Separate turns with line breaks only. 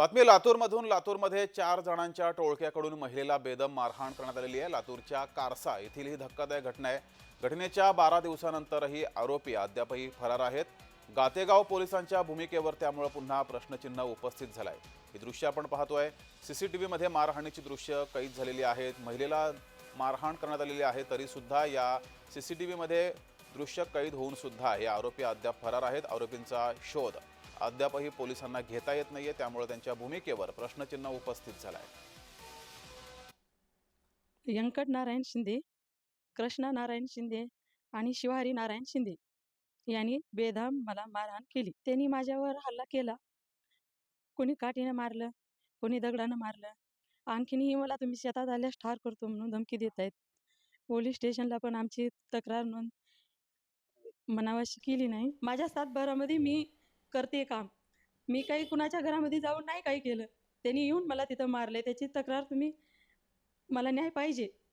बातमी लातूरमधून. लातूरमध्ये चार जणांच्या टोळक्याकडून महिलेला बेदम मारहाण करण्यात आलेली आहे. लातूरच्या कारसा येथील ही धक्कादायक घटना आहे. घटनेच्या बारा दिवसानंतरही आरोपी अद्यापही फरार आहेत. गातेगाव पोलिसांच्या भूमिकेवर त्यामुळे पुन्हा प्रश्नचिन्ह उपस्थित झालंय. ही दृश्य आपण पाहतोय. व्हीमध्ये मारहाणीची दृश्य कैद झालेली आहेत. महिलेला मारहाण करण्यात आलेली आहे. तरीसुद्धा या सी सी टी व्हीमध्ये दृश्य कैद होऊन सुद्धा हे आरोपी अद्याप फरार आहेत. आरोपींचा शोध अद्यापही पोलिसांना घेता येत नाहीये त्यामुळे त्यांच्या भूमिकेवर प्रश्नचिन्ह उपस्थित झालंय.
व्यंकट नारायण शिंदे कृष्णा नारायण शिंदे आणि शिवारी नारायण शिंदे यांनी बेधाम मला मारहाण केली. त्यांनी माझ्यावर हल्ला केला. कोणी काठीनं मारलं कोणी दगडानं मारलं. आणखीनही मला तुम्ही शेतात आल्यास ठार करतो म्हणून धमकी देत आहेत पोलीस स्टेशनला पण आमची तक्रार नोंद मनावाशी केली नाही. माझ्या सातबारामध्ये मी करते काम. मी काही कुणाच्या घरामध्ये जाऊन नाही काही केलं. त्यांनी येऊन मला तिथं मारले त्याची तक्रार तुम्ही मला न्याय पाहिजे.